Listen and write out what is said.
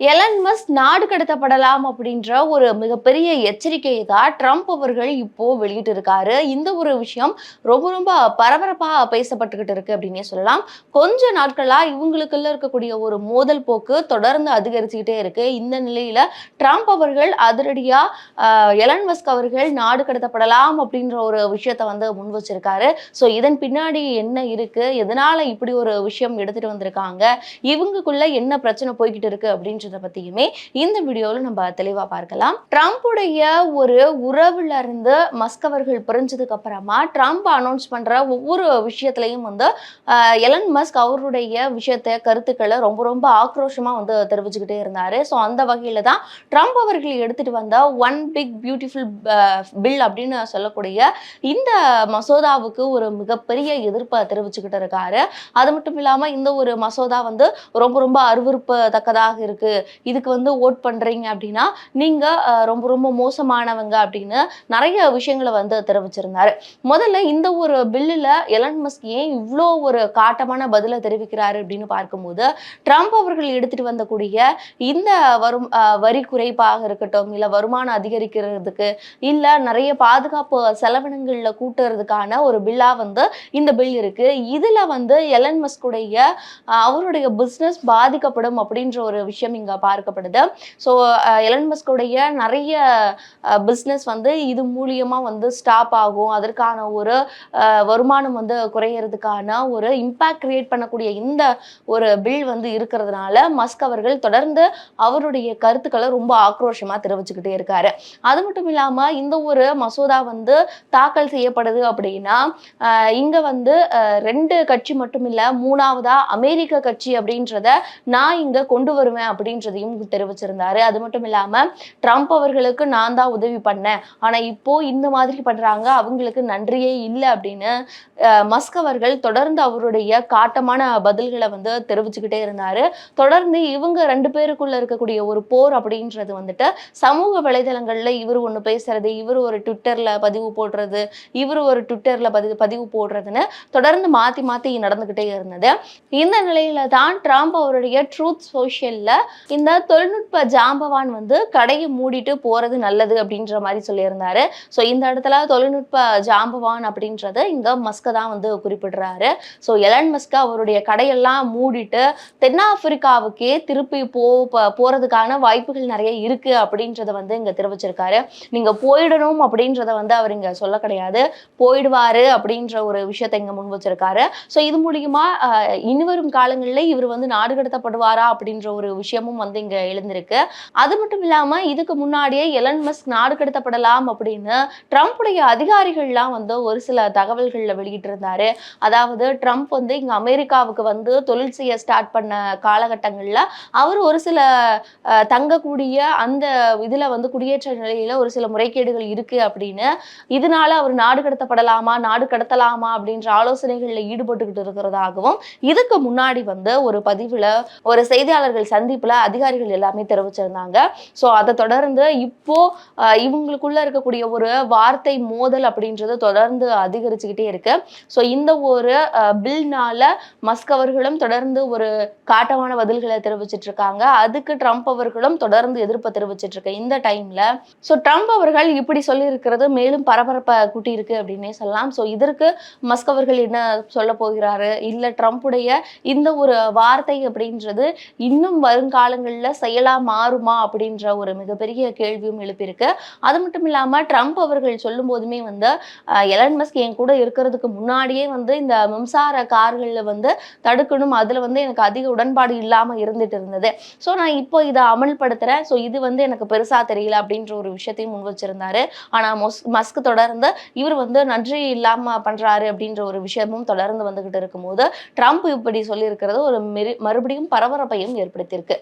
Elon Musk நாடு கடத்தப்படலாம் அப்படின்ற ஒரு மிகப்பெரிய எச்சரிக்கையை தான் ட்ரம்ப் அவர்கள் இப்போ வெளியிட்டு இருக்காரு இந்த ஒரு விஷயம் ரொம்ப ரொம்ப பரபரப்பா பேசப்பட்டுக்கிட்டு இருக்கு அப்படின்னே சொல்லலாம். கொஞ்ச நாட்களா இவங்களுக்குள்ள இருக்கக்கூடிய ஒரு மோதல் போக்கு தொடர்ந்து அதிகரிச்சுக்கிட்டே இருக்கு. இந்த நிலையில ட்ரம்ப் அவர்கள் அதிரடியா எலன் மஸ்க் அவர்கள் நாடு கடத்தப்படலாம் அப்படின்ற ஒரு விஷயத்த வந்து முன் வச்சிருக்காரு. ஸோ இதன் பின்னாடி என்ன இருக்கு? எதனால இப்படி ஒரு விஷயம் எடுத்துட்டு வந்திருக்காங்க? இவங்களுக்குள்ள என்ன பிரச்சனை போய்கிட்டு இருக்கு அப்படின்றத பத்தியுமே இந்த வீடியோவில் நம்ம தெளிவா பார்க்கலாம். ட்ரம்ப்புடைய ஒரு உறவுல இருந்து மஸ்க் அவர்கள் பிரிஞ்சதுக்கு அப்புறமா ட்ரம்ப் அனௌன்ஸ் பண்ற ஒவ்வொரு விஷயத்திலையும் வந்து எலன் மஸ்க் அவருடைய விஷயத்தை கருத்துக்களை ரொம்ப ரொம்ப ஆக்ரோஷமா வந்து தெரிவிச்சுக்கிட்டே இருந்தாரு. ஸோ அந்த வகையில தான் ட்ரம்ப் அவர்கள் எடுத்துட்டு வந்த ஒன் பிக் பியூட்டிஃபுல் பில் அப்படின்னு சொல்லக்கூடிய இந்த மசோதாவுக்கு ஒரு மிகப்பெரிய எதிர்ப்பை தெரிவிச்சுக்கிட்டு இருக்காரு. அது மட்டும் இல்லாம இந்த ஒரு மசோதா வந்து ரொம்ப ரொம்ப அருவருப்பு தக்கதாக இருக்கு. இதுக்கு வந்து ஓட் பண்றீங்க அப்படின்னா நீங்க ரொம்ப ரொம்ப மோசமானவங்க அப்படின்னு நிறைய விஷயங்களை வந்து தெரிவிச்சிருந்தாரு. முதல்ல இந்த ஒரு பில்லுல எலன் மஸ்க் ஏன் இவ்வளோ ஒரு காட்டமான பதிலை தெரிவிக்கிறாரு அப்படின்னு பார்க்கும்போது ட்ரம்ப் அவர்கள் எடுத்துட்டு வந்தக்கூடிய இந்த வரும் வரி குறைப்பாக இருக்கட்டும் இல்ல வருமானம் அதிகரிக்கிறதுக்கு இல்ல நிறைய பாதுகாப்பு செலவினங்கள்ல கூட்டுறதுக்கான ஒரு பில்லாக வந்து இந்த பில் இருக்கு. இதுல வந்து எலன் மஸ்குடைய அவருடைய பிஸ்னஸ் பாதிக்கப்படும் அப்படின்ற ஒரு விஷயம் இங்க பார்க்கப்படுது. ஸோ எலன்மஸ்குடைய நிறைய பிஸ்னஸ் வந்து இது மூலியமா வந்து ஸ்டாப் ஆகும். அதற்கான ஒரு வருமானம் வந்து குறையறதுக்கான ஒரு இம்பாக்ட் கிரியேட் பண்ணக்கூடிய இந்த ஒரு பில் வந்து இருக்கிறதுனால மஸ்க் அவர்கள் தொடர்ந்து அவருடைய கருத்துக்களை ரொம்ப ஆக்ரோஷமா தெரிவிச்சுக்கிட்டே இருக்காரு. அது மட்டும் இல்லாம இந்த ஒரு மசோதா வந்து தாக்கல் செய்யப்படுது அப்படின்னா இங்கே இங்க வந்து ரெண்டு கட்சி மட்டும் இல்ல மூணாவதா அமெரிக்க கட்சி அப்படின்றத நான் இங்க கொண்டு வருவேன் அப்படின்னு அப்படின்றதையும் தெரிவிச்சிருந்தாரு. அது மட்டும் இல்லாம ட்ரம்ப் அவர்களுக்கு நான் தான் உதவி பண்ணேன். ஆனா இப்போ இந்த மாதிரி பண்றாங்க அவங்களுக்கு நன்றியே இல்லை அப்படின்னு மஸ்க் அவர்கள் தொடர்ந்து அவருடைய காட்டமான பதில்களை வந்து தெரிவிச்சுக்கிட்டே இருந்தாரு. தொடர்ந்து இவங்க ரெண்டு பேருக்குள்ள இருக்கக்கூடிய ஒரு போர் அப்படின்றது வந்துட்டு சமூக வலைதளங்கள்ல இவர் ஒண்ணு பேசுறது இவர் ஒரு ட்விட்டர்ல பதிவு போடுறது இவர் ஒரு ட்விட்டர்ல பதிவு பதிவு போடுறதுன்னு தொடர்ந்து மாத்தி மாத்தி நடந்துகிட்டே இருந்தது. இந்த நிலையில தான் ட்ரம்ப் அவருடைய ட்ரூத் சோஷியல்ல இந்த தொழில்நுட்ப ஜாம்பவான் வந்து கடையை மூடிட்டு போறது நல்லது அப்படின்ற மாதிரி சொல்லியிருந்தாரு. ஸோ இந்த இடத்துல தொழில்நுட்ப ஜாம்பவான் அப்படின்றத இங்க மஸ்க தான் வந்து குறிப்பிடுறாரு. ஸோ எலன் மஸ்க அவருடைய கடையெல்லாம் மூடிட்டு தென்னாப்பிரிக்காவுக்கே திருப்பி போ போகிறதுக்கான போறதுக்கான வாய்ப்புகள் நிறைய இருக்கு அப்படின்றத வந்து இங்க தெரிவிச்சிருக்காரு. நீங்க போயிடணும் அப்படின்றத வந்து அவர் இங்க சொல்ல கிடையாது. போயிடுவாரு அப்படின்ற ஒரு விஷயத்தை இங்க முன் வச்சிருக்காரு. ஸோ இது மூலியமா இனிவரும் காலங்களில் இவர் வந்து நாடு கடத்தப்படுவாரா அப்படின்ற ஒரு விஷயம் விஷயமும் வந்து இங்க எழுந்திருக்கு. அது மட்டும் இல்லாம இதுக்கு முன்னாடியே எலன் மஸ்க் நாடு கடத்தப்படலாம் அப்படின்னு ட்ரம்ப்புடைய அதிகாரிகள்லாம் வந்து ஒரு சில தகவல்கள்ல வெளியிட்டு இருந்தாரு அதாவது ட்ரம்ப் வந்து இங்க அமெரிக்காவுக்கு வந்து தொழில் செய்ய ஸ்டார்ட் பண்ண காலகட்டங்கள்ல அவர் ஒரு சில தங்கக்கூடிய அந்த இதுல வந்து குடியேற்ற நிலையில ஒரு சில முறைகேடுகள் இருக்கு அப்படின்னு இதனால அவர் நாடு கடத்தப்படலாமா நாடு கடத்தலாமா அப்படின்ற ஆலோசனைகள்ல ஈடுபட்டுக்கிட்டு இருக்கிறதாகவும் இதுக்கு முன்னாடி வந்து ஒரு பதிவுல ஒரு செய்தியாளர்கள் சந்திப்புல அதிகாரிகள் எல்லாமே தெரிவிச்சிருந்தாங்க. ஸோ அதை தொடர்ந்து இப்போ இவங்களுக்குள்ள இருக்கக்கூடிய ஒரு வார்த்தை மோதல் அப்படின்றது தொடர்ந்து அதிகரிச்சுக்கிட்டே இருக்கு. ஸோ இந்த ஒரு பில்னால மஸ்க் அவர்களும் தொடர்ந்து ஒரு காட்டமான பதில்களை தெரிவிச்சிட்டு இருக்காங்க அதுக்கு ட்ரம்ப் அவர்களும் தொடர்ந்து எதிர்ப்பு தெரிவிச்சிட்டு இருக்க இந்த டைம்ல. ஸோ ட்ரம்ப் அவர்கள் இப்படி சொல்லி இருக்கிறது மேலும் பரபரப்பை கூட்டி இருக்கு அப்படின்னே சொல்லலாம். ஸோ இதற்கு மஸ்க் அவர்கள் என்ன சொல்ல போகிறாரு? இல்ல ட்ரம்ப்புடைய இந்த ஒரு வார்த்தை அப்படின்றது இன்னும் வருங்கால காலங்களில் செயலாக மாறுமா அப்படின்ற ஒரு மிகப்பெரிய கேள்வியும் எழுப்பியிருக்கு. அது மட்டும் இல்லாமல் ட்ரம்ப் அவர்கள் சொல்லும் போதுமே வந்து எலன் மஸ்க் என் கூட இருக்கிறதுக்கு முன்னாடியே வந்து இந்த மின்சார கார்களில் வந்து தடுக்கணும். அதில் வந்து எனக்கு அதிக உடன்பாடு இல்லாமல் இருந்துட்டு இருந்தது. ஸோ நான் இப்போ இதை அமல்படுத்துகிறேன் ஸோ இது வந்து எனக்கு பெருசாக தெரியல அப்படின்ற ஒரு விஷயத்தையும் முன் வச்சிருந்தாரு. ஆனால் மொஸ் மஸ்க் தொடர்ந்து இவர் வந்து நன்றி இல்லாமல் பண்ணுறாரு அப்படின்ற ஒரு விஷயமும் தொடர்ந்து வந்துகிட்டு இருக்கும்போது ட்ரம்ப் இப்படி சொல்லியிருக்கிறது ஒரு மறுபடியும் பரபரப்பையும் ஏற்படுத்தியிருக்கு.